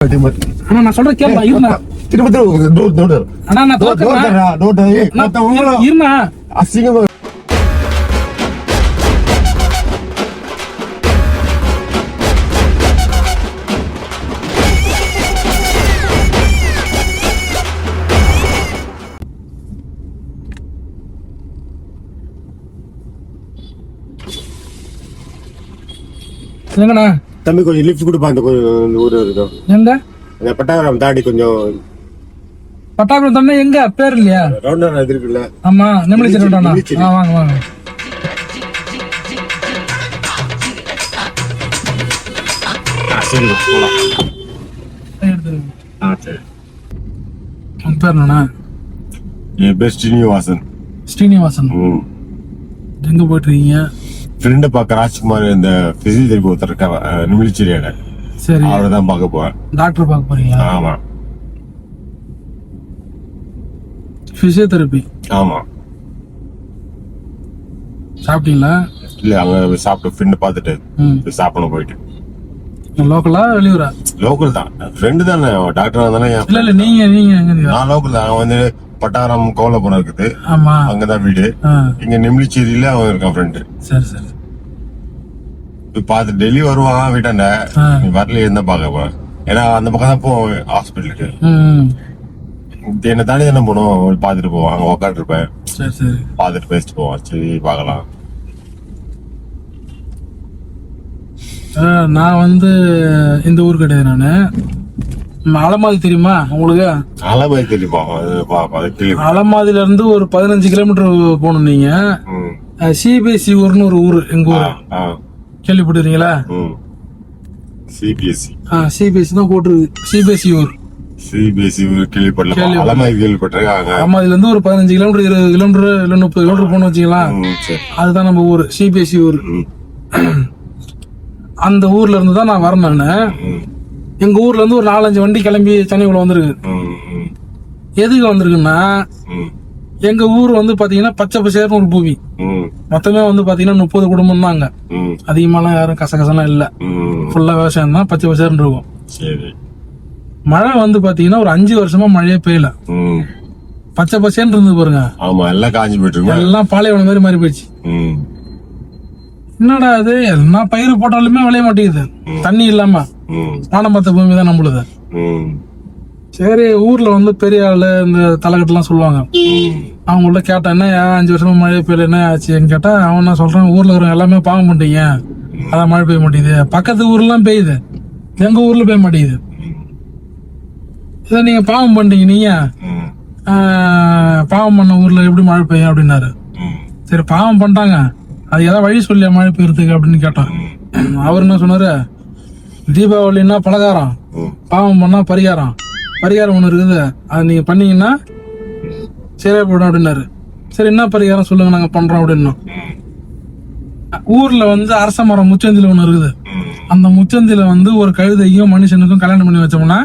அண்ணா நான் சொல்ற கேளுண்ணா இருண்ணா திரும்ப திரும்ப அண்ணா நான் மத்தவங்கள இருண்ணா அசிங்கமா எங்கண்ணா தம்பி கொஞ்சம் லிஃப்ட் கொடுப்பா அந்த ஊர் இருக்கும் எங்க? அந்த பட்டாகிராம் தாண்டி கொஞ்சம் பட்டாக்குளம் தானே எங்க? பேர் இல்லையா? ரவுண்டர் இது இருக்குல்ல. ஆமா நெமிலி செருண்டாண்ணா நெமிலிச்செடி. ஆ வாங்க வாங்க. பேர் என்னண்ணா? என் வாசன் ஸ்ரீனிவாசன். ம். எங்க போயிட்டு இருக்கீங்க? ஃப்ரெண்டை பார்க்க ராஜ்குமார் இந்த பிசியோதெரபி ஒருத்தர் இருக்காங்க நிமிலிச்சேரியால சரி. அவரை தான் பார்க்க போறேன். டாக்டர் பார்க்க போறீங்களா? ஆமா. பிசியோதெரபி ஆமா. சாப்பிட்டீங்களா? இல்ல அங்க சாப்பிட்டு ஃப்ரெண்டு பார்த்துட்டு சாப்பிடணும் போயிட்டு. லோக்கலா வெளியூரா? லோக்கல் தான். ஃப்ரெண்டு தானே டாக்டர் தானே இல்ல இல்ல நீங்க நீங்க? நான் லோக்கல் தான். அவன் வந்து பட்டாரம் கோலப்புறம் இருக்குது. ஆமா. அங்கதான் வீடு. இங்க நெம்லிச்சேரியில அவன் இருக்கான் ஃப்ரெண்டு சரி சரி. போய் பார்த்து டெல்லி வருவான் வீட்டாண்ட. நீ வரல இருந்தா போறேன். ஏன்னா அந்த பக்கம் தான் போவோம் ஹாஸ்பிட்டலுக்கு என்னை தாண்டி தானே போனோம் பார்த்துட்டு போவான் அங்க உட்காந்துருப்பேன் சரி சரி. பார்த்துட்டு பேசிட்டு போவான். சரி பார்க்கலாம். ஆ, நான் வந்து இந்த ஊர் கிடையாது நானு. அலமாதி தெரியுமா உங்களுக்கு? அலமாரி தெரியுமா? அலமாதில இருந்து ஒரு பதினஞ்சு கிலோமீட்டர் போகணும் நீங்க. சிபிஎஸ்சி ஊர்னு ஒரு ஊர் எங்க ஆ, ஊர் ஆ, கேள்விப்பட்டிருக்கீங்களா. சிபிஎஸ்சி சிபிஎஸ்சி தான் போட்டுருக்கு. சிபிஎஸ்சி ஊர். சிபிஎஸ்சி கேள்விப்படல. அலமாரி கேள்விப்பட்டிருக்காங்க அலமாதில இருந்து ஒரு பதினஞ்சு கிலோமீட்டர் இருபது கிலோமீட்டர் இல்ல முப்பது கிலோமீட்டர் போகணும் வச்சுக்கலாம் அதுதான் நம்ம ஊர் சிபிஎஸ்சி ஊர். அந்த ஊர்ல இருந்து தான் நான் வரேன் நானு. எங்க ஊர்ல இருந்து ஒரு நாலஞ்சு வண்டி கிளம்பி சென்னைக்குள்ள வந்திருக்கு. எதுக்கு வந்திருக்குன்னா எங்க ஊர் வந்து பாத்தீங்கன்னா பச்சை பசேர்னு ஒரு பூமி. மொத்தமே வந்து பாத்தீங்கன்னா முப்பது குடும்பம் தாங்க. அதிகமாலாம் யாரும் கசகசலாம் இல்ல. ஃபுல்லா விவசாயம் தான் பச்சை பசேர்னு இருக்கும். சரி. மழை வந்து பாத்தீங்கன்னா ஒரு அஞ்சு வருஷமா மழையே பெய்யல. பச்சை பசேன்னு இருந்தது பாருங்க. ஆமா எல்லாம் காஞ்சி போயிட்டு இருக்கு எல்லாம் பாலைவனம் மாதிரி மாறி போயிடுச்சு. என்னடா இது? எல்லாம் பயிர் போட்டாலுமே விளைய மாட்டேங்குது. தண்ணி இல்லாம. ம், வானம் பார்த்த பூமி தான் நம்மளுது. சரி ஊர்ல வந்து பெரிய ஆளு இந்த தலைக்கட்டுலாம் சொல்லுவாங்க. அவங்கள்ட்ட கேட்டேன் என்ன அஞ்சு வருஷமா மழை பெய்யல என்ன ஆச்சுன்னு கேட்டா அவன் என்ன சொல்றான் ஊர்ல இருக்கிறவங்க எல்லாமே பாவம் பண்ணிட்டீங்க. அதான் மழை பெய்ய மாட்டேங்குது. பக்கத்து ஊர்லாம் பெய்யுது. எங்க ஊர்ல பெய்ய மாட்டேங்குது. இதை நீங்க பாவம் பண்ணிட்டீங்க நீங்க. பாவம் பண்ண ஊர்ல எப்படி மழை பெய்யும் அப்படின்னாரு. சரி பாவம் பண்ணிட்டாங்க அது எதாவது வழி சொல்லியா மழை பெய்யறதுக்கு அப்படின்னு கேட்டான். அவர் என்ன சொன்னாரு? தீபாவளின்னா பலகாரம்? பாவம் பண்ணா பரிகாரம். பரிகாரம் ஒன்று இருக்குது. அது நீங்க பண்ணீங்கன்னா சரியா போடும் அப்படின்னாரு. சரி என்ன பரிகாரம் சொல்லுங்க நாங்க பண்றோம் அப்படின்னோம் ஊர்ல வந்து அரச மரம் முச்சந்தில ஒன்று இருக்குது. அந்த முச்சந்தில வந்து ஒரு கழுதையும் மனுஷனுக்கும் கல்யாணம் பண்ணி வச்சோம்னா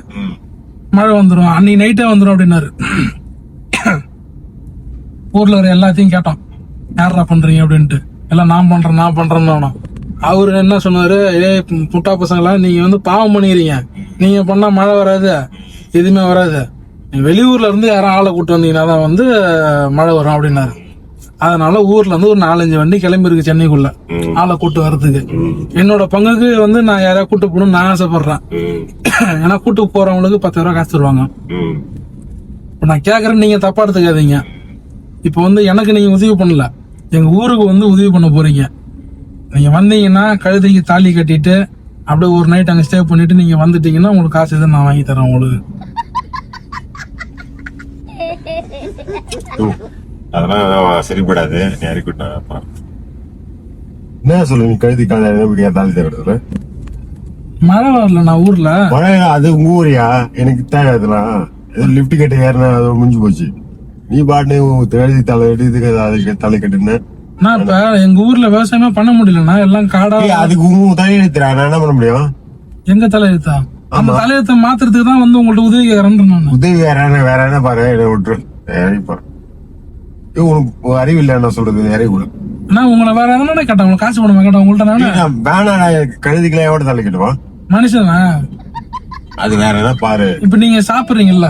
மழை வந்துடும் அன்னைக்கு நைட்டே வந்துடும் அப்படின்னாரு. ஊர்ல வர எல்லாத்தையும் கேட்டோம் யாரா பண்றீங்க அப்படின்ட்டு. எல்லாம் நான் பண்றேன் நான் பண்றேன்னு அவரு என்ன சொன்னாரு ஏய் புட்டா பசங்களா நீங்க வந்து பாவம் பண்ணிக்கிறீங்க. நீங்க பண்ணா மழை வராது எதுவுமே வராது. வெளியூர்ல இருந்து யாரும் ஆளை கூட்டு வந்தீங்கன்னா தான் வந்து மழை வரும் அப்படின்னாரு. அதனால ஊர்ல இருந்து ஒரு நாலஞ்சு வண்டி கிளம்பி இருக்கு சென்னைக்குள்ள. ஆளை கூட்டு வர்றதுக்கு. என்னோட பங்குக்கு வந்து நான் யாரையா கூட்டு போகணும்னு நான் ஆசைப்படுறேன். ஏன்னா கூட்டு போறவங்களுக்கு பத்து ரூபா காசு தருவாங்க. இப்ப நான் கேக்குறேன் நீங்க தப்பா எடுத்துக்காதீங்க. இப்போ வந்து எனக்கு நீங்க உதவி பண்ணல. எங்க ஊருக்கு வந்து உதவி பண்ண போறீங்க. நீங்க வந்தீங்கன்னா கழுதைக்கு தாலி கட்டிட்டு அப்படியே ஒரு நைட் அங்க ஸ்டே பண்ணிட்டு நீங்க வந்துட்டீங்கன்னா உங்களுக்கு காசு எதுவும் நான் வாங்கி தரேன் உங்களுக்கு. அதெல்லாம் சரிப்படாது. என்ன சொல்லு நீ கழுதி கால எப்படி தாலி தேடுறது மழை வரல நான் ஊர்ல. மழை அது உங்க ஊரியா? எனக்கு தேவை அதெல்லாம். ஏதோ லிப்ட் கட்டி ஏறினா அது முடிஞ்சு போச்சு. நீ பாட்டு கழுதி தலை எடுத்து தலை கட்டுன. நான் இப்ப எங்க ஊர்ல விவசாயமே பண்ண முடியலண்ணா. எல்லாம் காடா. அதுக்கு உங்க தலை எடுத்துறா நான் என்ன பண்ண முடியும்? எங்க தலையெழுத்தா அந்த தலையெழுத்தை மாத்துறதுக்கு தான் வந்து உங்கள்ட்ட உதவி கேட்கறேன் நான் உதவி வேற என்ன வேற என்ன பாரு விட்டுரு. உனக்கு அறிவு இல்லை என்ன சொல்றது? அறிவு கூட. நான் உங்களை வேற எதனா கேட்டேன். உங்களுக்கு காசு பண்ணுவேன் கேட்டேன். உங்கள்ட்ட நானே. வேணா கழுதிக்கெல்லாம் எவ்வளவு தலை கட்டுவான். மனுஷனா? அது வேற ஏதாவது பாரு. இப்ப நீங்க சாப்பிடுறீங்கல்ல?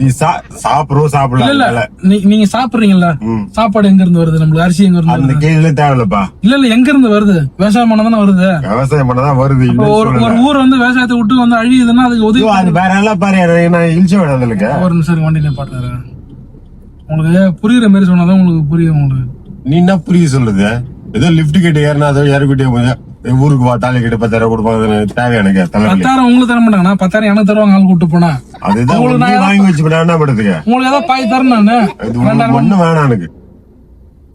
நீ சா- சாப்பிடுறோம் இல்ல சாப்பிடலாம் இல்ல நீங்க சாப்பிடுறீங்கல்ல. சாப்பாடு எங்க இருந்து வருது? நம்மளுக்கு அரிசி எங்க இருந்து அந்த கேள்வியில தேவையில்லப்பா. இல்ல இல்ல எங்க இருந்து வருது? விவசாயம் பண்ண தானே வருது? விவசாயம் பண்ணதான் வருது ஒரு. ஒரு ஊர் வந்து விவசாயத்தை விட்டு வந்து அழியுதுன்னா அதுக்கு உதவி அது வேற எல்லாம் பாரு நான் இழிச்ச வேணாம் இல்லைங்க ஒரு நிமிஷம் வண்டி நிப்பாட்டுறாரு உங்களுக்கு புரியுற மாதிரி சொன்னாதான் உங்களுக்கு புரியும் உங்களுக்கு. நீ என்ன புரிய சொல்லுது? ஏதோ லிப்ட் கிட்ட ஏறினா அதோ இறக்கிட்டே போய் ஊருக்கு வா தாலி கிட்ட பத்தாயிரம் கொடுப்பாங்க தேவை எனக்கு பத்தாயிரம் உங்களுக்கு தர மாட்டாங்கண்ணா பத்தாயிரம் எனக்கு தருவாங்க ஆள் கூட்டு போனா. அதுதான் வாங்கி வச்சு என்ன பண்றதுக்கு உங்களுக்கு ஏதாவது பாய் தரேன் நானு. ஒண்ணும் வேணாம் எனக்கு.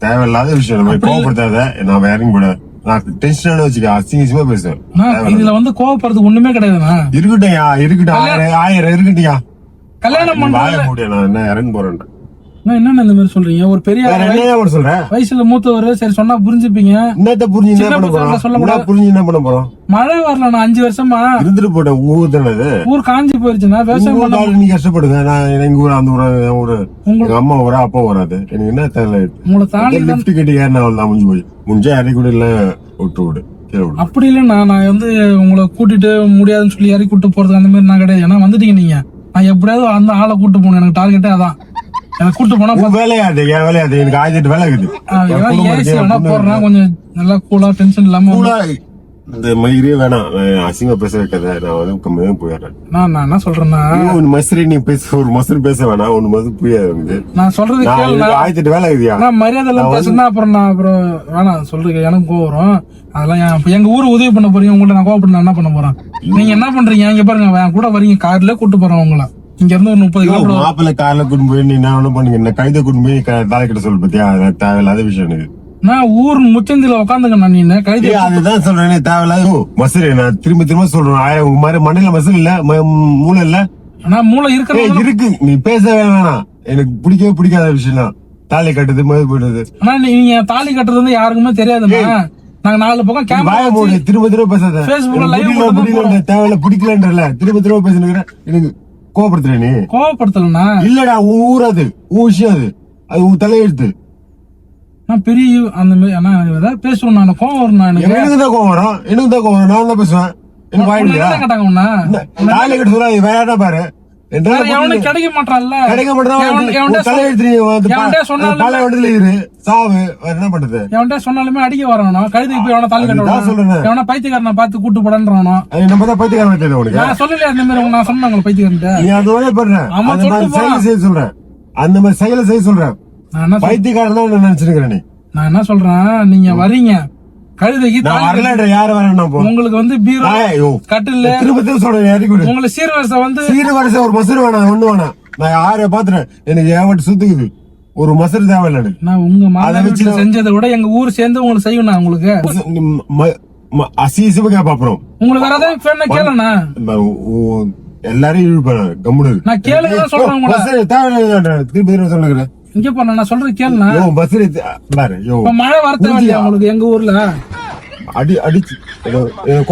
தேவையில்லாத விஷயம் நம்ம கோவப்படுத்தாத நான் வேற எங்கேயும் கூட நான் டென்ஷன் வச்சுக்க அசிங்கசியமா பேசுவேன். இதுல வந்து கோவப்படுறதுக்கு ஒண்ணுமே கிடையாதுண்ணா இருக்கட்டும் இருக்கட்டும். ஆயிரம் ஆயிரம் இருக்கட்டியா கல்யாணம் வாய முடியும் நான் என்ன இறங்கி போறேன் என்னண்ணா இந்த மாதிரி சொல்றீங்க? ஒரு பெரிய சொல்றேன்? வயசுல மூத்தவர் சரி சொன்னா புரிஞ்சுப்பீங்க. என்னத்த புரிஞ்சு என்ன பண்ண போறோம்? புரிஞ்சு என்ன பண்ண போறோம்? மழை வரல நான் அஞ்சு வருஷமா இருந்துட்டு போட்டேன் ஊர் தானே ஊர் காஞ்சி போயிருச்சுன்னா விவசாயம் பண்ண நீ கஷ்டப்படுங்க. நான் எங்க ஊர் அந்த ஊர் ஊரு. எங்க அம்மா ஊரா அப்பா வராது எனக்கு என்ன தேவை உங்களை தாண்டி லிப்ட் கட்டி ஏறினா அவள் தான் முடிஞ்சு போய் முடிஞ்சா இறக்கி கூட இல்ல விட்டு விடு. அப்படி இல்லைண்ணா நான் வந்து உங்களை கூட்டிட்டு முடியாதுன்னு சொல்லி இறக்கி கூட்டு போறது அந்த மாதிரி நான் கிடையாது. ஏன்னா வந்துட்டீங்க நீங்க. நான் எப்படியாவது அந்த ஆளை கூட்டு போகணும். எனக்கு டார்கெட்டே அதான். எனக்கு கூட்டு போனா வேலையாது என் வேலையாது. எனக்கு ஆயிரத்தி வேலை இருக்குது. போடுறேன் கொஞ்சம் நல்லா கூலா டென்ஷன் இல்லாம கூலா இந்த மயிரே வேணாம். நான் அசிங்கமா பேச வைக்காத நான் வந்து கம்மியாக போயிடுறேன். நான் நான் என்ன சொல்றேன்னா ஒன்னு மசரி நீ பேச ஒரு மசரு பேச வேணாம். ஒன்னு மசரு புரியாது நான் சொல்றது ஆயிரத்தி வேலை இருக்குதியா? நான் மரியாதை எல்லாம் பேசுனா அப்புறம் நான் அப்புறம் வேணாம். சொல்றேன் எனக்கு கோவம் அதெல்லாம் எங்க ஊரு உதவி பண்ண போறீங்க உங்கள்ட்ட நான் கோவப்பட்டு நான் என்ன பண்ண போறேன்? நீங்க என்ன பண்றீங்க? இங்க பாருங்க கூட வரீங்க. கார்ல கூட்டு போறேன் உங்களை. இங்க இருந்து ஒரு முப்பது கிலோமீட்டர் மாப்பிள்ளை கார்ல கூட்டு போய் நீ என்ன பண்ணுங்க என்ன கைதை கூட்டு போய் க- தாலை கிட்ட சொல்லு பத்தியா? தேவையில்லாத விஷயம் எனக்கு. நான் ஊர் முச்சந்தில உட்காந்துக்கண்ணா நீ ஏய், அதுதான் சொல்றேன் தேவையில்லாத மசரு நான் திரும்ப திரும்ப சொல்றேன். ஆயிரம் உங்க மாதிரி மண்ணில மசரு இல்ல மூளை இல்ல. நான் மூளை இருக்கிற இருக்கு. நீ பேசவே வேணாம் எனக்கு பிடிக்கவே பிடிக்காத விஷயம் தான் தாலி கட்டுது மது போயிடுது ஆனா நீங்க தாலி கட்டுறது வந்து யாருக்குமே தெரியாதுண்ணா. நாங்க நாலு பக்கம் கேமரா திரும்ப திரும்ப பேசாத. தேவையில்ல பிடிக்கலன்றல. திரும்ப திரும்ப பேசுனுங்கிற எனக்கு கோபப்படுத்துற நீ. கோவப்படுத்தலண்ணா? இல்லடா உன் ஊர் அது. உன் விஷயம் அது. அது உன் தலையெழுத்து. நான் பெரிய அந்த மாதிரி அண்ணா எனக்கு ஏதாவது பேசுவேன் நான் கோவம் வரும் நான் எனக்கு தான் கோவம் வரும். எனக்கு தான் கோவம் வரும். நான் தான் பேசுவேன். எனக்கு வாய் உன்னை இல்லையா? என்ன? கேட்டாங்க கட்ட சொல்ல வேற என்ன பாரு? எவனும் கிடைக்க மாட்டான்ல. கிடைக்க மாட்டேன் சொன்னாலும் இரு. சாவு. என்ன பண்றது? எவன்டா சொன்னாலுமே அடிக்க வரணும். கழுதுக்கு போய் எவனா தாலி கட்ட அதுதான் விடணும். சொல்றேன். எவனா பைத்தியக்காரனை பார்த்து கூட்டு போடன்றானோ நம்ம தான் பைத்தியக்காரன் தெரியல உனக்கு? நான் சொல்லலையா இந்த மாதிரி நான் சொன்னாங்க பைத்தியக்காரன்ட்ட. நீ அது பண்ற ஆமா, அந்த மாதிரி செயலை செய்ய சொல்றேன் அந்த மாதிரி செயலை செய்ய சொல்றேன் பைத்தியக்காரன் தான் நினைச்சிருக்கிறேன் நான் என்ன சொல்றேன்? நீங்க வரீங்க. கழுதைக்கு வரலன்ற யாரு வரேன் போ உங்களுக்கு வந்து பீரோ கட்டில் திரும்ப திரும்ப சொல்றேன் இறக்கி விடு. உங்களை சீர்வரிசை வந்து சீர வரிசை ஒரு மசரு வேணாம் ஒண்ணு வேணாம். நான் யாரைய பாத்துறேன் எனக்கு ஏவட்டு சுத்துக்குது. ஒரு மசரு தேவையில்ல நான் உங்க மாதா அதை வச்சு வீட்டுல செஞ்சதை விட எங்க ஊர் சேர்ந்து உங்களுக்கு செய்யும் நான் உங்களுக்கு. அசிங்கமா கேப்பா அப்புறம் உங்களுக்கு வேற ஏதாவது வேணா கேளுண்ணா. ம- உ- எல்லாரையும் இழுப்பேன் கம்முனு. நான் கேளுங்க சொல்றேன் உங்களை. பஸ்ஸு தேவையில்லை திருப்பி திரும்ப சொல்லுகிறேன். இங்க போன நான் சொல்றது கேளுண்ணா. பஸ் பாரு யோ. இப்ப மழை வரத்த இல்லையா உங்களுக்கு எங்க ஊர்ல? அடி அடிச்சு இருக்கேன்.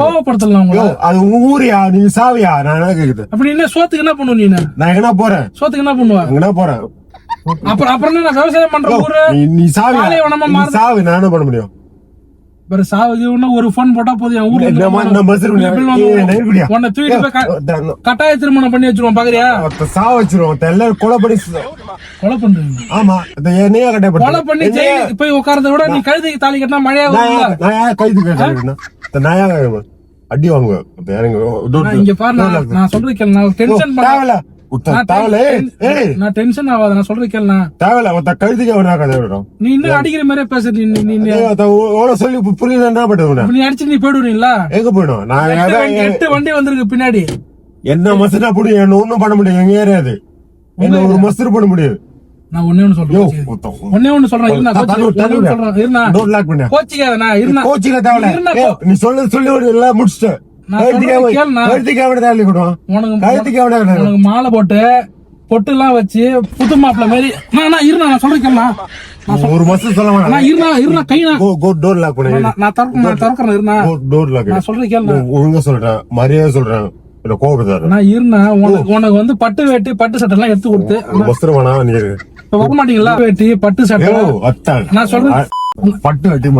கோவப்படுத்தல அது உன் ஊரியா? நீ சாவியா? நான் என்ன கேக்குது? அப்படி என்ன சோத்துக்கு என்ன பண்ணுவ நீ நான் எங்கனா போறேன்? சோத்துக்கு என்ன பண்ணுவ? எங்கனா போறேன்? அப்புறம் அப்புறம் நான் விவசாயம் பண்ற ஊரு? நீ மாறுது. சாவு நான் என்ன பண்ண முடியும்? வேற சாவுக்கு ஒரு போன் போட்டா போதும். என் ஊர்ல உன்னை தூக்கிட்டு போய் கட்டாய திருமணம் பண்ணி வச்சிருவோம் பாக்குறியா? சா வச்சிருவோம் எல்லாரும் கொலை பண்ணி கொலை பண்றீங்க. ஆமா இந்த என்னையா கொலை கட்டப்பட்ட பண்ணி போய் உட்கார்றத விட நீ கழுதைக்கு தாலி கட்டினா மழையா நான் யார் அடி வாங்குவேன். இங்க பாரு நான் நான் டென்ஷன் பண்ண தேவையில்ல. உத்த நான் டென்ஷன் ஆகாத நான் சொல்றது கேளு தேவையில்ல கழுத்துக்கு அவனா கதை விடும் நீ இன்னும் அடிக்கிற மாதிரியே பேச நீ நீ- எவ்வளவு சொல்லி புரியல என்ன நீ அடிச்சு நீ போயிடுவீங்களா? எங்க போயிடும் நான் எட்டு வண்டி- வந்திருக்கு பின்னாடி. என்ன மசுனா புடி என்ன ஒண்ணும் பண்ண முடியும் எங்க ஏரியாது என்ன ஒரு மசுறு பண்ண முடியும் நான் ஒண்ணே ஒண்ணு சொல்றேன் ஒண்ணே ஒண்ணு சொல்றேன் இருந்தா. சொல்றேன் இருந்தா கோச்சிக்காதண்ணா இருந்தா கோச்சில தேவையில்ல நீ சொல்லு சொல்லி ஒரு எல்லாம் முடிச்சிட்டேன். உனக்கு மாலை போட்டு பொட்டு எல்லாம் வச்சு புது மாப்பிள்ள மாதிரி நான் இருந்தா நான் சொல்றேன் ஒரு மசு சொல்ல நான் இருந்தா இருந்தா கை நான் டோர் லாக் பண்ணு. நான் இருந்தா டோர் லாக் நான் சொல்றேன் கேளுண்ணா ஒழுங்கா சொல்றேன் மரியாதை சொல்றேன் கோபப்படுத்தாரு நான் இருந்தேன் உனக்கு உனக்கு வந்து பட்டு வேட்டி பட்டு சட்டை எல்லாம் எடுத்து கொடுத்து நீ. இப்ப வர மாட்டீங்களா? வேட்டி பட்டு சட்டை நான் சொல்றேன் பட்டு வெட்டி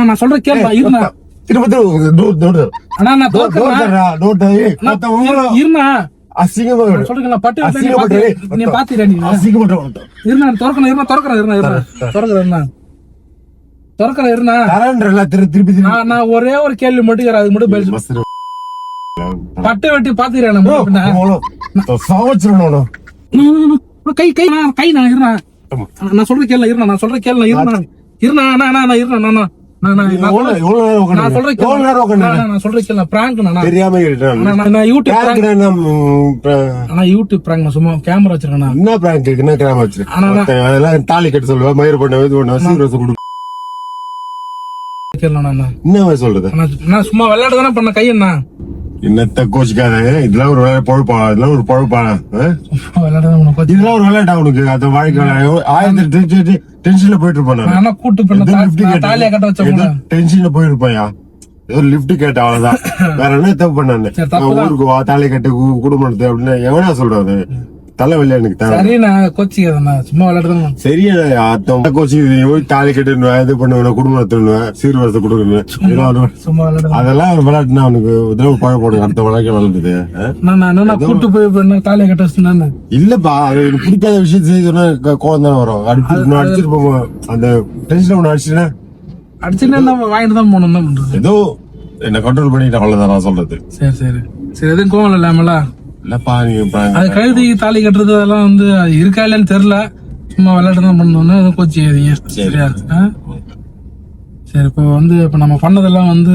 நான் சொல்றேன் கேளுப்பா இருந்தா திரும்ப டோர் டோர் அண்ணா நான் டோர் தரா டோர் தரே மத்த உங்கள இருண்ணா அசிங்கமா நான் பட்டு வெட்டி நீ அசிங்கப்பட்டு பாத்து- நீ பாத்தீரா நீ? அசிங்கப்பட்டு திறக்கணும் இருண்ணா திறக்கறேன் இருண்ணா இருண்ணா திறக்கறேன் திறக்கறேன் இருண்ணா தரேன்றல திருப்பி திருப்பி திருப்பி. நான் நான் ஒரே ஒரு கேள்வி மட்டும் அதுக்கு மட்டும் பதில். பட்டு வெட்டி பாத்துக்கிறேன் சாவச்சிடணும் கை கை நான் கை நான் இருண்ணா நான் சொல்ற கேள்வி இருண்ணா நான் சொல்ற கேள்வி இருண்ணா இருண்ணா நான் நான் நான் இருண்ணா நான். சும்மா கேமரா வச்சிருக்கேன் என்ன பிராங்க் என்ன கிராம வச்சு ஆனா நான்- ஒருத்தன் அதெல்லாம் தாலி கட்ட சொல்லுவா. மயிர் பண்ண இது பண்ண சீக்கிரம் கொடு. என்ன சொல்றது? நான் சும்மா விளையாட தானே பண்ண கை என்ன என்னத்த கோச்சிக்காத இதெல்லாம் ஒரு வேலை பொழப்பா இதெல்லாம் ஒரு பொழப்பா ஆ? சும்மா விளையாட தான் உனக்கு வச்சு. இதெல்லாம் ஒரு விளையாட்டா உனக்கு அந்த வாழ்க்கை. ஆயிரத்தி டென்ஷன் டென்ஷன்ல போயிட்டு இருப்பான் கூட்டு கட்ட வச்ச கூட ஏதோ டென்ஷன்ல லிப்ட் கேட்ட அவ்வளவுதான் வேற என்ன தப்பு பண்ணானு. ஊருக்கு வா தாலி கட்டு கு- குடும்பத்தை அப்படின்னு எவனா சொல்றது தலைவலி எனக்கு சரி நான் கோச்சிக்கிறேன் சும்மா விளையாட தான் சரியா அர்த்தம். கோச்சி போய் தாலி கட்டுனுவேன் இது பண்ணுவேன் குடும்பத்துனுவேன் சீர்வரத்தை இதெல்லாம் சும்மா அதெல்லாம் விளையாட்டுனா அவனுக்கு ஒரு பழப்படும் அடுத்த வழக்கம் வளர்ந்தது ஆ? நான் கூட்டு போய் தாலியா கட்ட இல்லப்பா அது பிடிக்காத விஷயம் செய்ய சொன்னா கோவம் தானே வரும். அடிச்சு அடிச்சிட்டு போவோம். அந்த டென்ஷன் ஒண்ணு அடிச்சுன்னா அடிச்சுன்னா நம்ம வாங்கிட்டு தான் போகணும் தான் பண்றது ஏதோ என்ன கண்ட்ரோல் பண்ணிட்டு அவ்வளவுதான் நான் சொல்றது. சரி சரி. சரி எதுவும் கோவம் இல்லாமல? அது கழுதி தாலி கட்டுறது அதெல்லாம் வந்து இருக்கா இல்லைன்னு தெரியல சும்மா விளையாட்டு தான் பண்ணணும்னு எதுவும் கோச்சிக்காதீங்க. சரியா? சரி. இப்போ வந்து இப்போ நம்ம பண்ணதெல்லாம் வந்து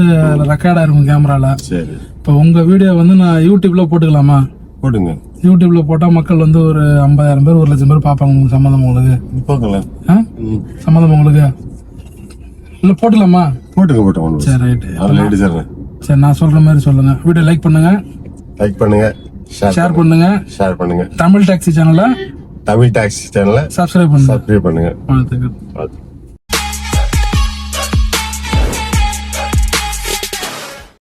ரெக்கார்டா இருக்கும் கேமரால சரி. இப்போ உங்க வீடியோ வந்து நான் யூடியூப்ல போட்டுக்கலாமா? போடுங்க. யூடியூப்ல போட்டா மக்கள் வந்து ஒரு ஐம்பதாயிரம் பேர் ஒரு லட்சம் பேர் பார்ப்பாங்க உங்களுக்கு சம்மந்தம் உங்களுக்கு. போக்கலாம் ஆ? ம். சம்மதம் உங்களுக்கு? இல்ல போட்டுக்கலாமா? போட்டுங்க போட்டுங்க சரி ரைட்டு சரி நான் சொல்ற மாதிரி சொல்லுங்க. வீடியோ லைக் பண்ணுங்க. லைக் பண்ணுங்க. ஷேர் பண்ணுங்க. ஷேர் பண்ணுங்க. தமிழ் டாக்ஸி சேனலை தமிழ் டாக்ஸி சேனலை சப்ஸ்கிரைப் பண்ணுங்க. சப்ஸ்கிரைப் பண்ணுங்க.